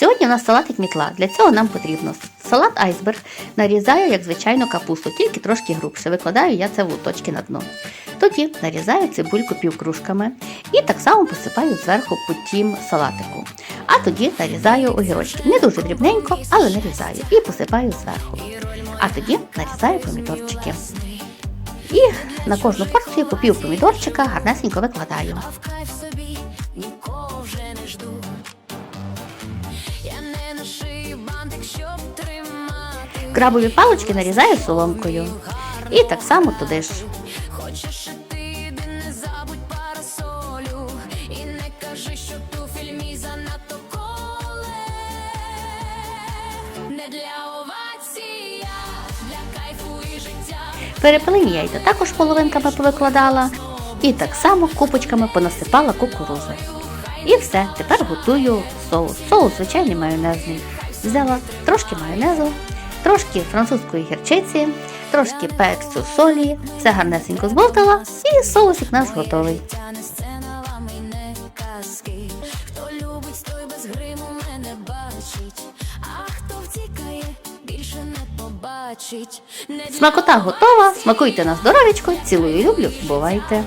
Сьогодні у нас салатик мітла. Для цього нам потрібно салат айсберг. Нарізаю, як звичайно, капусту, тільки трошки грубше. Викладаю я це в луточки на дно. Тоді нарізаю цибульку півкружками і так само посипаю зверху потім салатику. А тоді нарізаю огірочки. Не дуже дрібненько, але нарізаю і посипаю зверху. А тоді нарізаю помідорчики. І на кожну порцію по пів помідорчика гарнесенько викладаю. Крабові палички нарізаю соломкою. І так само туди ж. Перепелині яйця також половинками повикладала. І так само купочками понасипала кукурузи. І все, тепер готую соус. Соус звичайний майонезний. Взяла трошки майонезу, трошки французької гірчиці, трошки перцю солі, все гарнесенько збовтала, і соусик наш готовий. Хто любить, той без гриму мене бачить. А хто втікає, більше не побачить. Смакота готова, смакуйте на здоровечко, цілую, люблю, бувайте!